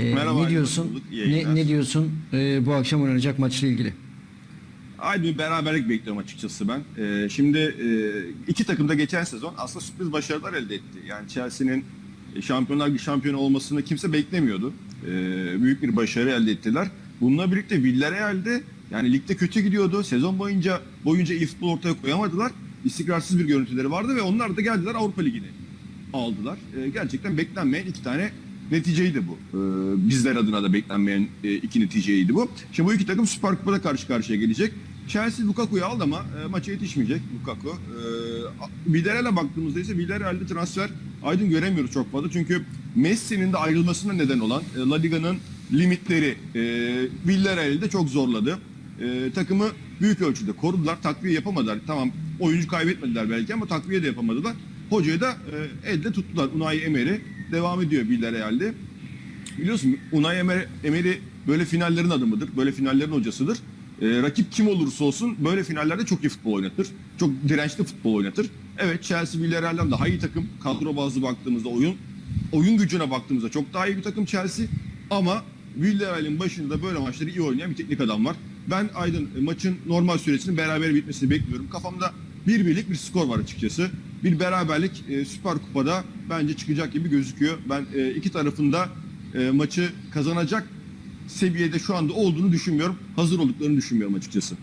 Ee, Merhaba, ne diyorsun? Ne, ne diyorsun e, bu akşam oynanacak maçla ilgili? Aynı bir beraberlik bekliyorum açıkçası ben. Ee, şimdi e, iki takım da geçen sezon aslında sürpriz başarılar elde etti. Yani Chelsea'nin e, Şampiyonlar Ligi şampiyonu olmasını kimse beklemiyordu. Ee, büyük bir başarı elde ettiler. Bununla birlikte Villarreal'de yani ligde kötü gidiyordu. Sezon boyunca boyunca iyi futbol ortaya koyamadılar. İstikrarsız bir görüntüleri vardı ve onlar da geldiler Avrupa Ligi'ni aldılar. Ee, gerçekten beklenmeyen iki tane neticeydi bu. Ee, bizler adına da beklenmeyen e, iki neticeydi bu. Şimdi bu iki takım Süper Kupa'da karşı karşıya gelecek. Chelsea Lukaku'yu aldı ama e, maça yetişmeyecek Lukaku. Ee, Villarreal'e baktığımızda ise Villarreal'de transfer aydın göremiyoruz çok fazla. Çünkü Messi'nin de ayrılmasına neden olan e, La Liga'nın limitleri e, Villarreal'i çok zorladı. E, takımı büyük ölçüde korudular. Takviye yapamadılar. Tamam oyuncu kaybetmediler belki ama takviye de yapamadılar. Hocayı da e, elde tuttular. Unai Emery devam ediyor Villarreal'de. Biliyorsun Unai Emery, böyle finallerin adamıdır. Böyle finallerin hocasıdır. E, rakip kim olursa olsun böyle finallerde çok iyi futbol oynatır. Çok dirençli futbol oynatır. Evet Chelsea Villarreal'den daha iyi takım. Kadro bazlı baktığımızda oyun oyun gücüne baktığımızda çok daha iyi bir takım Chelsea. Ama Villarreal'in başında böyle maçları iyi oynayan bir teknik adam var. Ben Aydın e, maçın normal süresinin beraber bitmesini bekliyorum. Kafamda bir birlik bir skor var açıkçası. Bir beraberlik e, Süper Kupa'da bence çıkacak gibi gözüküyor. Ben e, iki tarafında e, maçı kazanacak seviyede şu anda olduğunu düşünmüyorum. Hazır olduklarını düşünmüyorum açıkçası.